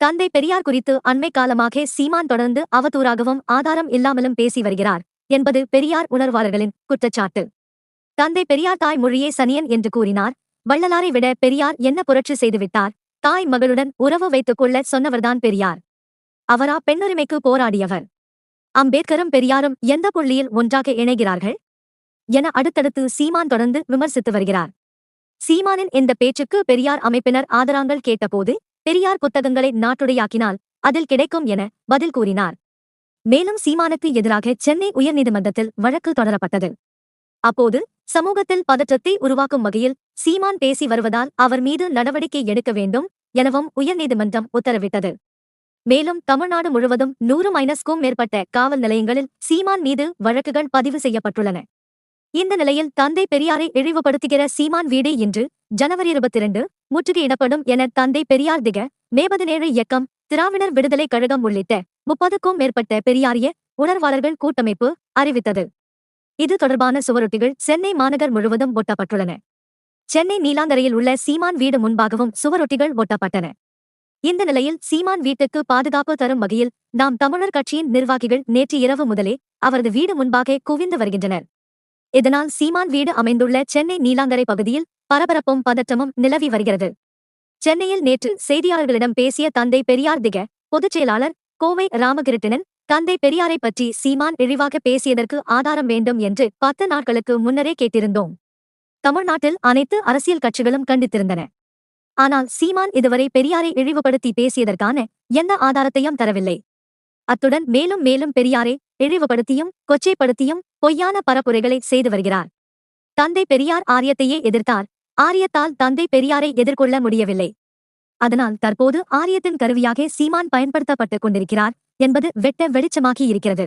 தந்தை பெரியார் குறித்து அண்மை காலமாக சீமான் தொடர்ந்து அவதூறாகவும் ஆதாரம் இல்லாமலும் பேசி வருகிறார் என்பது பெரியார் உணர்வாளர்களின் குற்றச்சாட்டு. தந்தை பெரியார் தாய் மொழியே சனியன் என்று கூறினார். வள்ளலாரை விட பெரியார் என்ன புரட்சி செய்துவிட்டார்? தாய் மகளுடன் உறவு வைத்துக் கொள்ள சொன்னவர்தான் பெரியார். அவரா பெண்ணுரிமைக்கு போராடியவர். அம்பேத்கரும் பெரியாரும் எந்த புள்ளியில் ஒன்றாக இணைகிறார்கள்? என அடுத்தடுத்து சீமான் தொடர்ந்து விமர்சித்து வருகிறார். சீமானின் இந்த பேச்சுக்கு பெரியார் அமைப்பினர் ஆதராங்கள் கேட்டபோது பெரியார் புத்தகங்களை நாட்டுடையாக்கினால் அதில் கிடைக்கும் என பதில் கூறினார். மேலும் சீமானுக்கு எதிராக சென்னை உயர்நீதிமன்றத்தில் வழக்கு தொடரப்பட்டது. அப்போது சமூகத்தில் பதற்றத்தை உருவாக்கும் வகையில் சீமான் பேசி வருவதால் அவர் மீது நடவடிக்கை எடுக்க வேண்டும் எனவும் உயர்நீதிமன்றம் உத்தரவிட்டது. மேலும் தமிழ்நாடு முழுவதும் நூறு மைனஸ்க்கும் மேற்பட்ட காவல் நிலையங்களில் சீமான் மீது வழக்குகள் பதிவு செய்யப்பட்டுள்ளன. இந்த நிலையில் தந்தை பெரியாரை இழிவுபடுத்துகிற சீமான் வீடு இன்று ஜனவரி இருபத்தி இரண்டு முற்றுகையிடப்படும் என தந்தை பெரியார் திக மேபதினேழு இயக்கம் திராவிடர் விடுதலை கழகம் உள்ளிட்ட முப்பதுக்கும் மேற்பட்ட பெரியாரிய உணர்வாளர்கள் கூட்டமைப்பு அறிவித்தது. இது தொடர்பான சுவரொட்டிகள் சென்னை மாநகர் முழுவதும் ஒட்டப்பட்டுள்ளன. சென்னை நீலாந்தரையில் உள்ள சீமான் வீடு முன்பாகவும் சுவரொட்டிகள் ஒட்டப்பட்டன. இந்த நிலையில் சீமான் வீட்டுக்கு பாதுகாப்பு தரும் வகையில் நாம் தமிழர் கட்சியின் நிர்வாகிகள் நேற்று இரவு முதலே அவரது வீடு முன்பாக குவிந்து வருகின்றனர். இதனால் சீமான் வீடு அமைந்துள்ள சென்னை நீலாங்கரை பகுதியில் பரபரப்பும் பதற்றமும் நிலவி வருகிறது. சென்னையில் நேற்று செய்தியாளர்களிடம் பேசிய தந்தை பெரியார் திக பொதுச் செயலாளர் கோவை ராமகிருட்டிணன் தந்தை பெரியாரை பற்றி சீமான் இழிவாக பேசியதற்கு ஆதாரம் வேண்டும் என்று பத்து நாட்களுக்கு முன்னரே கேட்டிருந்தோம். தமிழ்நாட்டில் அனைத்து அரசியல் கட்சிகளும் கண்டித்திருந்தன. ஆனால் சீமான் இதுவரை பெரியாரை இழிவுபடுத்தி பேசியதற்கான எந்த ஆதாரத்தையும் தரவில்லை. அத்துடன் மேலும் மேலும் பெரியாரை இழிவுபடுத்தியும் கொச்சைப்படுத்தியும் பொய்யான பரப்புரைகளை செய்து வருகிறார். தந்தை பெரியார் ஆரியத்தையே எதிர்த்தார். ஆரியத்தால் தந்தை பெரியாரை எதிர்கொள்ள முடியவில்லை. அதனால் தற்போது ஆரியத்தின் கருவியாக சீமான் பயன்படுத்தப்பட்டுக் கொண்டிருக்கிறார் என்பது வெட்ட வெளிச்சமாகி இருக்கிறது.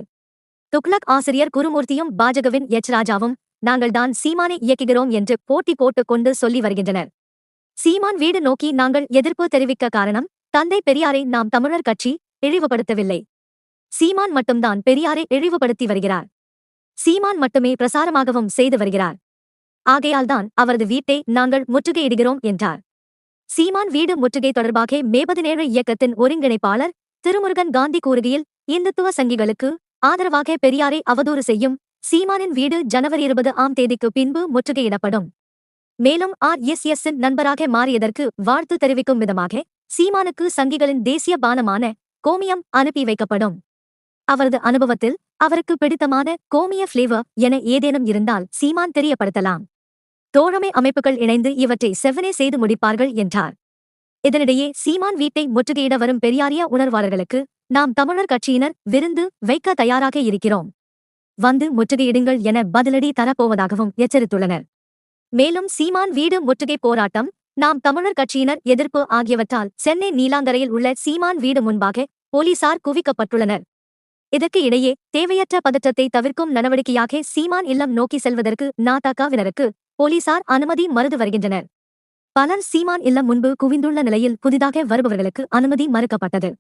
துக்ளக் ஆசிரியர் குருமூர்த்தியும் பாஜகவின் எச். ராஜாவும் நாங்கள் தான் சீமானை இயக்குகிறோம் என்று போட்டி போட்டுக் கொண்டு சொல்லி வருகின்றனர். சீமான் வீடு நோக்கி நாங்கள் எதிர்ப்பு தெரிவிக்க காரணம் தந்தை பெரியாரை நாம் தமிழர் கட்சி இழிவுபடுத்தவில்லை. சீமான் மட்டும்தான் பெரியாரை இழிவுபடுத்தி வருகிறார். சீமான் மட்டுமே பிரசாரமாகவும் செய்து வருகிறார். ஆகையால்தான் அவரது வீட்டை நாங்கள் முற்றுகையிடுகிறோம் என்றார். சீமான் வீடு முற்றுகை தொடர்பாக மேபதினேழு இயக்கத்தின் ஒருங்கிணைப்பாளர் திருமுருகன் காந்தி கூறுகையில் இந்துத்துவ சங்கிகளுக்கு ஆதரவாக பெரியாரை அவதூறு செய்யும் சீமானின் வீடு ஜனவரி இருபது ஆம் தேதிக்கு பின்பு முற்றுகையிடப்படும். மேலும் ஆர் எஸ் எஸ் நண்பராக மாறியதற்கு வாழ்த்து தெரிவிக்கும் விதமாக சீமானுக்கு சங்கிகளின் தேசிய பானமான கோமியம் அனுப்பி வைக்கப்படும். அவரது அனுபவத்தில் அவருக்கு பிடித்தமான கோமிய ஃப்ளேவர் என ஏதேனும் இருந்தால் சீமான் தெரியப்படுத்தலாம். தோழமை அமைப்புகள் இணைந்து இவற்றை செவ்வனே செய்து முடிப்பார்கள் என்றார். இதனிடையே சீமான் வீட்டை முற்றுகையிட வரும் பெரியாரிய உணர்வாளர்களுக்கு நாம் தமிழர் கட்சியினர் விருந்து வைக்க தயாராக இருக்கிறோம். வந்து முற்றுகையிடுங்கள் என பதிலடி தரப்போவதாகவும் எச்சரித்துள்ளனர். மேலும் சீமான் வீடு முற்றுகை போராட்டம் நாம் தமிழர் கட்சியினர் எதிர்ப்பு ஆகியவற்றால் சென்னை நீலாங்கரையில் உள்ள சீமான் வீடு முன்பாக போலீசார் குவிக்கப்பட்டுள்ளனர். இதற்கு இடையே தேவையற்ற பதற்றத்தை தவிர்க்கும் நடவடிக்கையாக சீமான் இல்லம் நோக்கி செல்வதற்கு நாதாக்காவினருக்கு போலீசார் அனுமதி மறுத்து வருகின்றனர். பலர் சீமான் இல்லம் முன்பு குவிந்துள்ள நிலையில் புதிதாக வருபவர்களுக்கு அனுமதி மறுக்கப்பட்டது.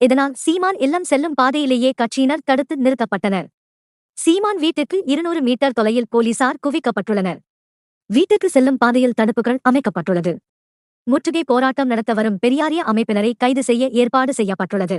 இதனால் சீமான் இல்லம் செல்லும் பாதையிலேயே கட்சியினர் தடுத்து நிறுத்தப்பட்டனர். சீமான் வீட்டுக்கு இருநூறு மீட்டர் தொலையில் போலீசார் குவிக்கப்பட்டுள்ளனர். வீட்டுக்கு செல்லும் பாதையில் தடுப்புகள் அமைக்கப்பட்டுள்ளது. முற்றுகை போராட்டம் நடத்த வரும் பெரியாரிய அமைப்பினரை கைது செய்ய ஏற்பாடு செய்யப்பட்டுள்ளது.